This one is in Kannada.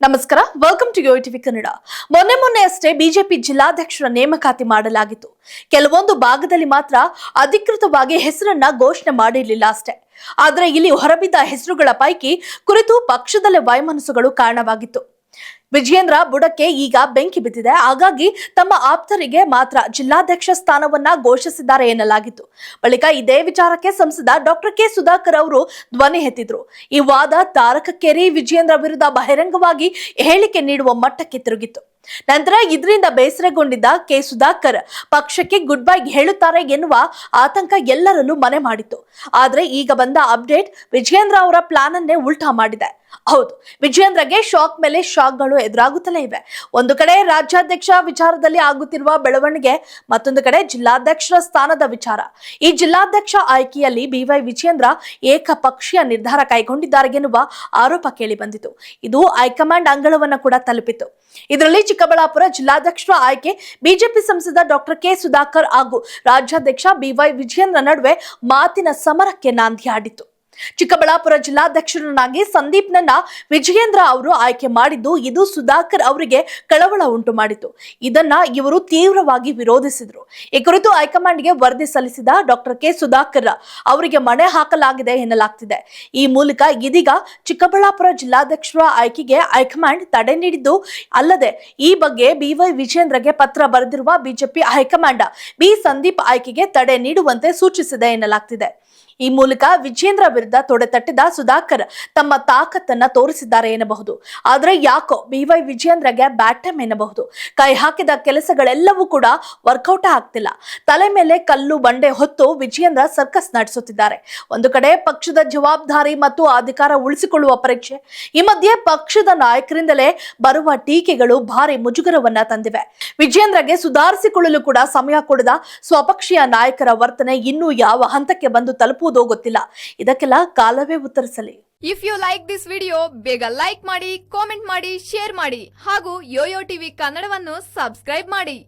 ನಮಸ್ಕಾರ welcome to Yo TV Kannada ಮೊನ್ನೆ ಮೊನ್ನೆ ಅಷ್ಟೇ ಬಿಜೆಪಿ ಜಿಲ್ಲಾಧ್ಯಕ್ಷರ ನೇಮಕಾತಿ ಮಾಡಲಾಗಿತ್ತು. ಕೆಲವೊಂದು ಭಾಗದಲ್ಲಿ ಮಾತ್ರ ಅಧಿಕೃತವಾಗಿ ಹೆಸರನ್ನ ಘೋಷಣೆ ಮಾಡಿರಲಿಲ್ಲ ಅಷ್ಟೇ. ಆದರೆ ಇಲ್ಲಿ ಹೊರಬಿದ್ದ ಹೆಸರುಗಳ ಪೈಕಿ ಕುರಿತು ಪಕ್ಷದಲ್ಲೇ ವೈಮನಸ್ಸುಗಳು ಕಾರಣವಾಗಿತ್ತು. ವಿಜಯೇಂದ್ರ ಬುಡಕ್ಕೆ ಈಗ ಬೆಂಕಿ ಬಿದ್ದಿದೆ. ಹಾಗಾಗಿ ತಮ್ಮ ಆಪ್ತರಿಗೆ ಮಾತ್ರ ಜಿಲ್ಲಾಧ್ಯಕ್ಷ ಸ್ಥಾನವನ್ನ ಘೋಷಿಸಿದ್ದಾರೆ ಎನ್ನಲಾಗಿತ್ತು. ಬಳಿಕ ಇದೇ ವಿಚಾರಕ್ಕೆ ಸಂಸದ ಡಾಕ್ಟರ್ ಕೆ. ಸುಧಾಕರ್ ಅವರು ಧ್ವನಿ ಎತ್ತಿದ್ರು. ಈ ವಾದ ತಾರಕಕ್ಕೇರಿ ವಿಜಯೇಂದ್ರ ವಿರುದ್ಧ ಬಹಿರಂಗವಾಗಿ ಹೇಳಿಕೆ ನೀಡುವ ಮಟ್ಟಕ್ಕೆ ತಿರುಗಿತ್ತು. ನಂತರ ಇದರಿಂದ ಬೇಸರಗೊಂಡಿದ್ದ ಕೆ. ಸುಧಾಕರ್ ಪಕ್ಷಕ್ಕೆ ಗುಡ್ ಬೈ ಹೇಳುತ್ತಾರೆ ಎನ್ನುವ ಆತಂಕ ಎಲ್ಲರಲ್ಲೂ ಮನೆ ಮಾಡಿತ್ತು. ಆದ್ರೆ ಈಗ ಬಂದ ಅಪ್ಡೇಟ್ ವಿಜಯೇಂದ್ರ ಅವರ ಪ್ಲಾನ್ ಅನ್ನೇ ಉಲ್ಟಾ ಮಾಡಿದೆ. ಹೌದು, ವಿಜಯೇಂದ್ರಗೆ ಶಾಕ್ ಮೇಲೆ ಶಾಕ್ಗಳು ಎದುರಾಗುತ್ತಲೇ ಇವೆ. ಒಂದು ಕಡೆ ರಾಜ್ಯಾಧ್ಯಕ್ಷ ವಿಚಾರದಲ್ಲಿ ಆಗುತ್ತಿರುವ ಬೆಳವಣಿಗೆ, ಮತ್ತೊಂದು ಕಡೆ ಜಿಲ್ಲಾಧ್ಯಕ್ಷರ ಸ್ಥಾನದ ವಿಚಾರ. ಈ ಜಿಲ್ಲಾಧ್ಯಕ್ಷ ಆಯ್ಕೆಯಲ್ಲಿ ಬಿವೈ ವಿಜಯೇಂದ್ರ ಏಕಪಕ್ಷೀಯ ನಿರ್ಧಾರ ಕೈಗೊಂಡಿದ್ದಾರೆ ಎನ್ನುವ ಆರೋಪ ಕೇಳಿ ಬಂದಿತು ಇದು ಹೈಕಮಾಂಡ್ ಅಂಗಳವನ್ನ ಕೂಡ ತಲುಪಿತು. ಇದರಲ್ಲಿ ಚಿಕ್ಕಬಳ್ಳಾಪುರ ಜಿಲ್ಲಾಧ್ಯಕ್ಷರ ಆಯ್ಕೆ, ಬಿಜೆಪಿ ಸಂಸದ ಡಾಕ್ಟರ್ ಕೆ ಸುಧಾಕರ್ ಹಾಗೂ ರಾಜ್ಯಾಧ್ಯಕ್ಷ ಬಿವೈ ವಿಜಯೇಂದ್ರ ನಡುವೆ ಮಾತಿನ ಸಮರಕ್ಕೆ ನಾಂದಿ ಆಡಿತು ಚಿಕ್ಕಬಳ್ಳಾಪುರ ಜಿಲ್ಲಾಧ್ಯಕ್ಷರನ್ನಾಗಿ ಸಂದೀಪ್ನನ್ನ ವಿಜಯೇಂದ್ರ ಅವರು ಆಯ್ಕೆ ಮಾಡಿದ್ದು ಇದು ಸುಧಾಕರ್ ಅವರಿಗೆ ಕಳವಳ ಉಂಟು ಮಾಡಿತು ಇದನ್ನ ಇವರು ತೀವ್ರವಾಗಿ ವಿರೋಧಿಸಿದರು. ಈ ಕುರಿತು ಹೈಕಮಾಂಡ್ಗೆ ವರದಿ ಸಲ್ಲಿಸಿದ ಡಾಕ್ಟರ್ ಕೆ ಸುಧಾಕರ್ ಅವರಿಗೆ ಮಣೆ ಹಾಕಲಾಗಿದೆ ಎನ್ನಲಾಗ್ತಿದೆ. ಈ ಮೂಲಕ ಇದೀಗ ಚಿಕ್ಕಬಳ್ಳಾಪುರ ಜಿಲ್ಲಾಧ್ಯಕ್ಷರ ಆಯ್ಕೆಗೆ ಹೈಕಮಾಂಡ್ ತಡೆ ನೀಡಿದ್ದು ಅಲ್ಲದೆ ಈ ಬಗ್ಗೆ ಬಿವೈ ವಿಜೇಂದ್ರಗೆ ಪತ್ರ ಬರೆದಿರುವ ಬಿಜೆಪಿ ಹೈಕಮಾಂಡ್ ಬಿ ಸಂದೀಪ್ ಆಯ್ಕೆಗೆ ತಡೆ ನೀಡುವಂತೆ ಸೂಚಿಸಿದೆ ಎನ್ನಲಾಗ್ತಿದೆ. ಈ ಮೂಲಕ ವಿಜೇಂದ್ರ ವಿರುದ್ಧ ತೊಡೆತಟ್ಟಿದ ಸುಧಾಕರ್ ತಮ್ಮ ತಾಕತ್ತನ್ನ ತೋರಿಸಿದ್ದಾರೆ ಎನ್ನಬಹುದು. ಆದ್ರೆ ಯಾಕೋ ಬಿವೈ ವಿಜೇಂದ್ರಗೆ ಬ್ಯಾಟಮ್ ಎನ್ನಬಹುದು. ಕೈ ಹಾಕಿದ ಕೆಲಸಗಳೆಲ್ಲವೂ ಕೂಡ ವರ್ಕೌಟ್ ಆಗ್ತಿಲ್ಲ. ತಲೆ ಮೇಲೆ ಕಲ್ಲು ಬಂಡೆ ಹೊತ್ತು ವಿಜೇಂದ್ರ ಸರ್ಕಸ್ ನಡೆಸುತ್ತಿದ್ದಾರೆ. ಒಂದು ಕಡೆ ಪಕ್ಷದ ಜವಾಬ್ದಾರಿ ಮತ್ತು ಅಧಿಕಾರ ಉಳಿಸಿಕೊಳ್ಳುವ ಪರೀಕ್ಷೆ, ಈ ಮಧ್ಯೆ ಪಕ್ಷದ ನಾಯಕರಿಂದಲೇ ಬರುವ ಟೀಕೆಗಳು ಭಾರಿ ಮುಜುಗರವನ್ನ ತಂದಿವೆ. ವಿಜೇಂದ್ರಗೆ ಸುಧಾರಿಸಿಕೊಳ್ಳಲು ಕೂಡ ಸಮಯ ಕೊಡದ ಸ್ವಪಕ್ಷೀಯ ನಾಯಕರ ವರ್ತನೆ ಇನ್ನೂ ಯಾವ ಹಂತಕ್ಕೆ ಬಂದು ತಲುಪುವುದೋ ಗೊತ್ತಿಲ್ಲ. ಇದಕ್ಕೆಲ್ಲ ಕಾಲವೇ ಉತ್ತರಿಸಲಿ. If you like this video ಬೇಗ ಲೈಕ್ ಮಾಡಿ ಕಾಮೆಂಟ್ ಮಾಡಿ ಶೇರ್ ಮಾಡಿ ಹಾಗೂ ಯೋಯೋ ಟಿವಿ ಕನ್ನಡವನ್ನು ಸಬ್ಸ್ಕ್ರೈಬ್ ಮಾಡಿ.